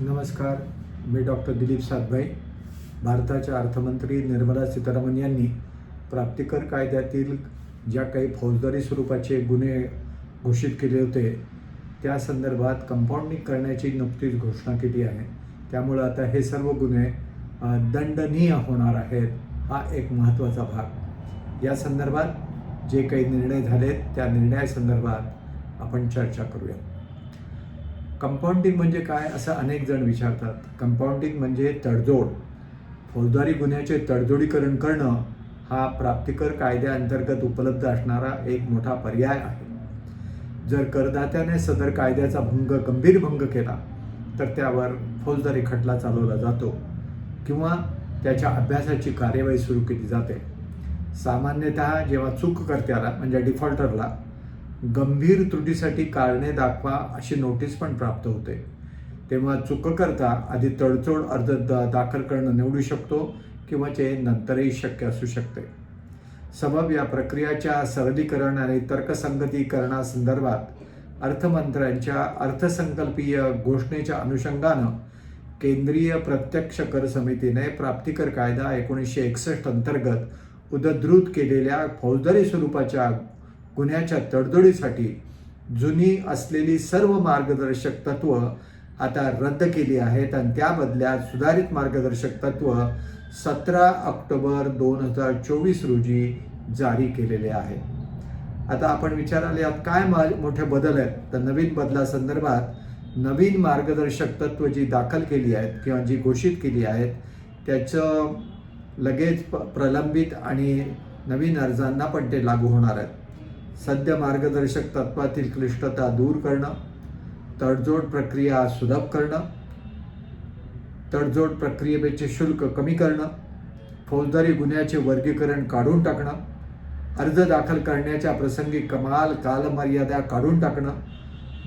नमस्कार मी डॉक्टर दिलीप सातभाई भारताच्या अर्थमंत्री निर्मला सीतारामन यांनी प्राप्तिकर कायद्यातील ज्या काही फौजदारी स्वरूपाचे गुन्हे घोषित केले होते त्या संदर्भात कंपाऊंडिंग करण्याची नुकतीच घोषणा केली आहे. त्यामुळं आता हे सर्व गुन्हे दंडनीय होणार आहेत हा एक महत्त्वाचा भाग. या संदर्भात जे काही निर्णय झालेत त्या निर्णयासंदर्भात आपण चर्चा करूया. कंपाऊंडिंग म्हणजे काय असं अनेक जण विचारतात. कंपाऊंडिंग म्हणजे तडजोड. फौजदारी गुन्ह्याचे तडजोडीकरण करणं हा प्राप्तिकर कायद्याअंतर्गत उपलब्ध असणारा एक मोठा पर्याय आहे. जर करदात्याने सदर कायद्याचा भंग गंभीर भंग केला तर त्यावर फौजदारी खटला चालवला जातो किंवा त्याच्या अभ्यासाची कार्यवाही सुरू केली जाते. सामान्यतः जेव्हा चूक करत्याला म्हणजे डिफॉल्टरला गंभीर त्रुटीसाठी कारणे दाखवा अशी नोटीस पण प्राप्त होते. तेव्हा चुककर्ता आधी तडजोड अर्ज द दाखल करणं निवडू शकतो किंवा ते नंतरही शक्य असू शकते. सबब या प्रक्रियाच्या सरलीकरण आणि तर्कसंगतीकरणासंदर्भात अर्थमंत्र्यांच्या अर्थसंकल्पीय घोषणेच्या अनुषंगानं केंद्रीय प्रत्यक्ष कर समितीने प्राप्तिकर कायदा एकोणीसशे एकसष्ट अंतर्गत उदद्रुत केलेल्या फौजदारी स्वरूपाच्या गुन्ह्याच्या तडजोडीसाठी जुनी असलेली सर्व मार्गदर्शक तत्व आता रद्द केली आहेत आणि त्या बदल्यात सुधारित मार्गदर्शक तत्व सतरा ऑक्टोबर दोन हजार चोवीस रोजी जारी केलेले आहे आता आपण विचाराल यात काय मा- मोठे बदल आहेत? तर नवीन बदलासंदर्भात नवीन मार्गदर्शक तत्व जी दाखल केली आहेत किंवा जी घोषित केली आहेत त्याचं लगेच प- प्रलंबित आणि नवीन अर्जांना पण ते लागू होणार आहेत. सद्य मार्गदर्शक तत्वातील क्लिष्टता दूर करणं तडजोड प्रक्रिया सुलभ करणं तडजोड प्रक्रियेचे शुल्क कमी करणं फौजदारी गुन्ह्याचे वर्गीकरण काढून टाकणं अर्ज दाखल करण्याच्या प्रसंगी कमाल कालमर्यादा काढून टाकणं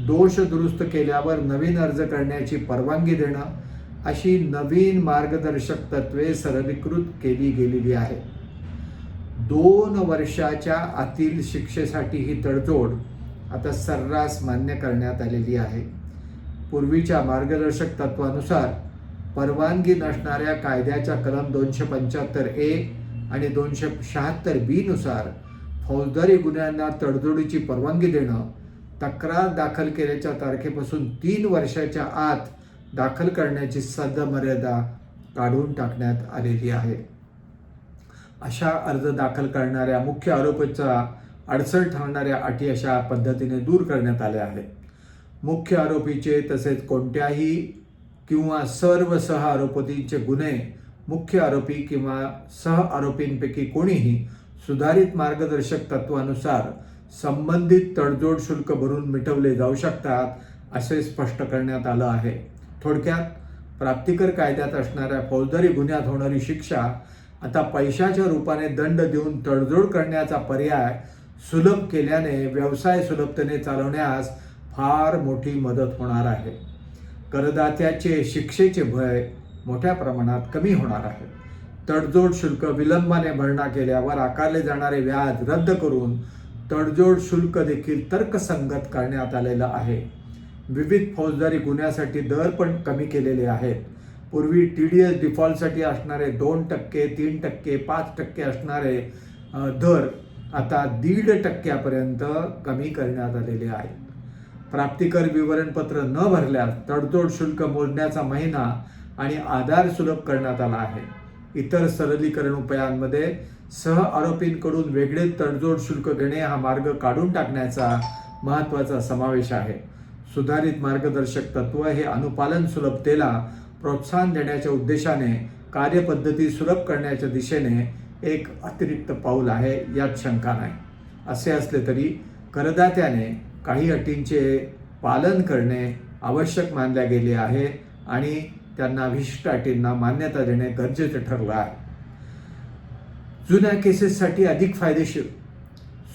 दोष दुरुस्त केल्यावर नवीन अर्ज करण्याची परवानगी देणं अशी नवीन मार्गदर्शक तत्वे सरलीकृत केली गेलेली आहे दोन वर्षाच्या आतील शिक्षेसाठी ही तडजोड आता सर्रास मान्य करण्यात आलेली आहे. पूर्वीच्या मार्गदर्शक तत्वानुसार परवानगी नसणाऱ्या कायद्याच्या कलम दोनशे पंच्याहत्तर ए आणि दोनशे शहात्तर बी नुसार फौजदारी गुन्ह्यांना तडजोडीची परवानगी देणं तक्रार दाखल केल्याच्या तारखेपासून तीन वर्षाच्या आत दाखल करण्याची सद्य मर्यादा काढून टाकण्यात आलेली आहे. अशा अर्ज दाखल करणाऱ्या मुख्य आरोपीचा अडचण ठरणाऱ्या अटी अशा पद्धतीने दूर करण्यात आल्या आहेत. मुख्य आरोपीचे तसेच कोणत्याही किंवा सर्व सह आरोपींचे गुन्हे मुख्य आरोपी किंवा सह आरोपींपैकी कोणीही सुधारित मार्गदर्शक तत्वानुसार संबंधित तडजोड शुल्क भरून मिटवले जाऊ शकतात असे स्पष्ट करण्यात आलं आहे. थोडक्यात प्राप्तिकर कायद्यात असणाऱ्या फौजदारी गुन्ह्यात होणारी शिक्षा आता पैशाच्या रूपाने दंड देऊन तडजोड करण्याचा पर्याय सुलभ केल्याने व्यवसाय सुलभतेने चालवण्यास फार मोठी मदत होणार आहे. करदात्याचे शिक्षेचे भय मोठ्या प्रमाणात कमी होणार आहे. तडजोड शुल्क विलंबाने भरणा केल्यावर आकारले जाणारे व्याज रद्द करून तडजोड शुल्क देखील तर्कसंगत करण्यात आलेलं आहे. विविध फौजदारी गुन्ह्यासाठी दर पण कमी केलेले आहेत. पूर्वी टी डी एस डिफॉल्टसाठी असणारे दोन टक्के तीन टक्के पाच टक्के असणारे दर आता दीड टक्क्यापर्यंत कमी करण्यात आलेले आहेत. प्राप्तिकर विवरणपत्र न भरल्यास तडजोड शुल्क मोजण्याचा महिना आणि आधार सुलभ करण्यात आला आहे. इतर सरलीकरण उपायांमध्ये सह आरोपींकडून वेगळे तडजोड शुल्क घेणे हा मार्ग काढून टाकण्याचा महत्त्वाचा समावेश आहे. सुधारित मार्गदर्शक तत्व हे अनुपालन सुलभतेला प्रोत्साहन देण्याच्या उद्देशाने कार्यपद्धती सुलभ करण्याच्या दिशेने एक अतिरिक्त पाऊल आहे यात शंका नाही. असे असले तरी करदात्याने काही अटींचे पालन करणे आवश्यक मानले गेले आहे आणि त्यांना विशिष्ट अटींना मान्यता देणे गरजेचे ठरलं आहे. जुन्या केसेससाठी अधिक फायदेशीर.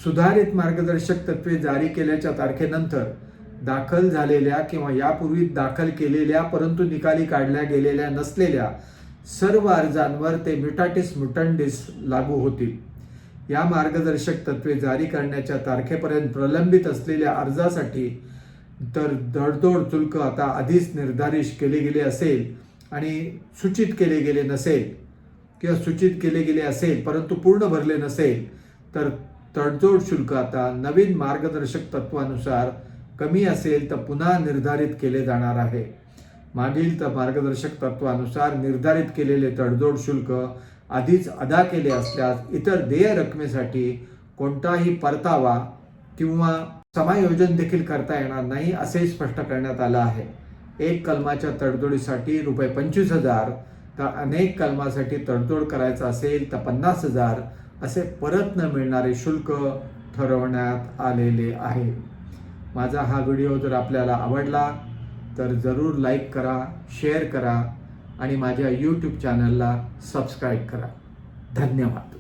सुधारित मार्गदर्शक तत्वे जारी केल्याच्या तारखेनंतर दाखल झालेल्या किंवा यापूर्वी दाखल केलेल्या परंतु निकाली काढल्या गेलेल्या नसलेल्या सर्व अर्जांवर ते म्युटाटिस म्युटंडिस लागू होतील. या मार्गदर्शक तत्वे जारी करण्याच्या तारखेपर्यंत प्रलंबित असलेल्या अर्जासाठी तर दडदोड शुल्क आता आधीच निर्धारित केले गेले असेल आणि सूचित केले गेले नसेल किंवा सूचित केले गेले असेल परंतु पूर्ण भरले नसेल तर तडजोड शुल्क आता नवीन मार्गदर्शक तत्वानुसार कमी असेल तर पुन्हा निर्धारित केले जाणार आहे. मागील तर मार्गदर्शक तत्वानुसार निर्धारित केलेले तडजोड शुल्क आधीच अदा केले असल्यास इतर देय रकमेसाठी कोणताही परतावा किंवा समायोजन देखील करता येणार नाही असे स्पष्ट करण्यात आलं आहे. एक कलमाच्या तडजोडीसाठी रुपये पंचवीस हजार तर अनेक कलमासाठी तडजोड करायचं असेल तर पन्नास हजार असे परत न मिळणारे शुल्क ठरवण्यात आलेले आहे. माझा हा व्हिडिओ जर आपल्याला आवडला तर जरूर लाईक करा शेअर करा आणि माझ्या यूट्यूब चॅनलला सबस्क्राईब करा. धन्यवाद.